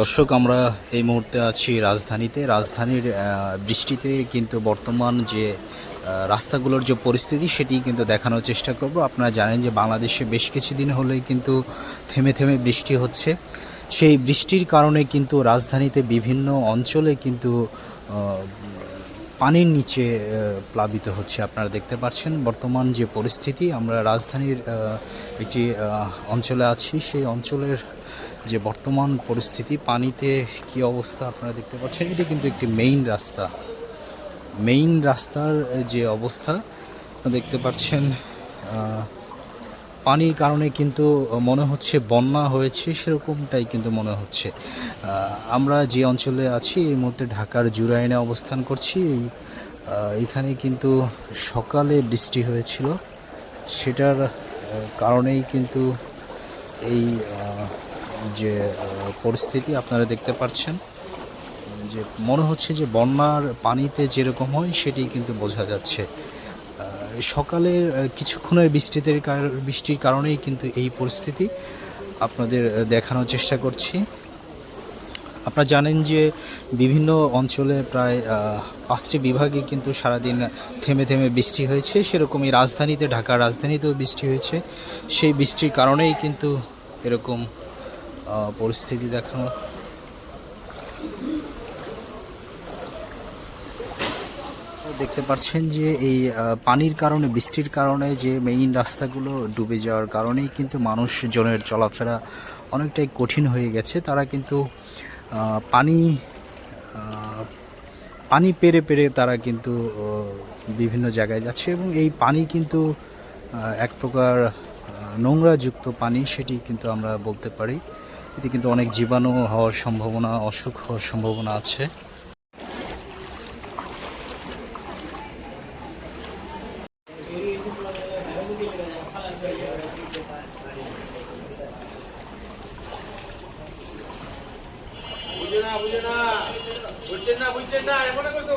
দর্শক, আমরা এই মুহূর্তে আছি রাজধানীতে। রাজধানীর বৃষ্টিতে কিন্তু বর্তমান যে রাস্তাগুলোর যে পরিস্থিতি, সেটি কিন্তু দেখানোর চেষ্টা করব। আপনারা জানেন যে বাংলাদেশে বেশ কিছুদিন হলেই কিন্তু থেমে থেমে বৃষ্টি হচ্ছে। সেই বৃষ্টির কারণে কিন্তু রাজধানীতে বিভিন্ন অঞ্চলে কিন্তু পানির নিচে প্লাবিত হচ্ছে। আপনারা দেখতে পাচ্ছেন বর্তমান যে পরিস্থিতি, আমরা রাজধানীর একটি অঞ্চলে আছি। সেই অঞ্চলের যে বর্তমান পরিস্থিতি, পানিতে কি অবস্থা আপনারা দেখতে পাচ্ছেন, এটি কিন্তু একটি মেইন রাস্তা। মেইন রাস্তার যে অবস্থা, দেখতে পাচ্ছেন পানির কারণে কিন্তু মনে হচ্ছে বন্যা হয়েছে, সেরকমটাই কিন্তু মনে হচ্ছে। আমরা যে অঞ্চলে আছি, এই মুহূর্তে ঢাকার জুরাইনে অবস্থান করছি। এখানে কিন্তু সকালে বৃষ্টি হয়েছিল। সেটার কারণেই কিন্তু এই যে পরিস্থিতি আপনারা দেখতে পাচ্ছেন, যে মনে হচ্ছে যে বন্যার পানিতে যেরকম হয় সেটি কিন্তু বোঝা যাচ্ছে। সকালের কিছুক্ষণের বৃষ্টিতে বৃষ্টির কারণেই কিন্তু এই পরিস্থিতি আপনাদের দেখানোর চেষ্টা করছি। আপনারা জানেন যে বিভিন্ন অঞ্চলে প্রায় পাঁচটি বিভাগে কিন্তু সারাদিন থেমে থেমে বৃষ্টি হয়েছে। সেরকমই রাজধানীতে ঢাকা রাজধানীতেও বৃষ্টি হয়েছে। সেই বৃষ্টির কারণেই কিন্তু এরকম পরিস্থিতি দেখানো। দেখতে পাচ্ছেন যে এই পানির কারণে, বৃষ্টির কারণে যে মেইন রাস্তাগুলো ডুবে যাওয়ার কারণেই কিন্তু মানুষজনের চলাফেরা অনেকটাই কঠিন হয়ে গেছে। তারা কিন্তু পানি পানি পেরে পেরে তারা কিন্তু বিভিন্ন জায়গায় যাচ্ছে এবং এই পানি কিন্তু এক প্রকার নোংরাযুক্ত পানি, সেটি কিন্তু আমরা বলতে পারি। এতে কিন্তু অনেক জীবাণু হওয়ার সম্ভাবনা, অসুখ হওয়ার সম্ভাবনা আছে। বুঝে না বুঝে না বুঝছেন না বুঝছেন না এমন কিছু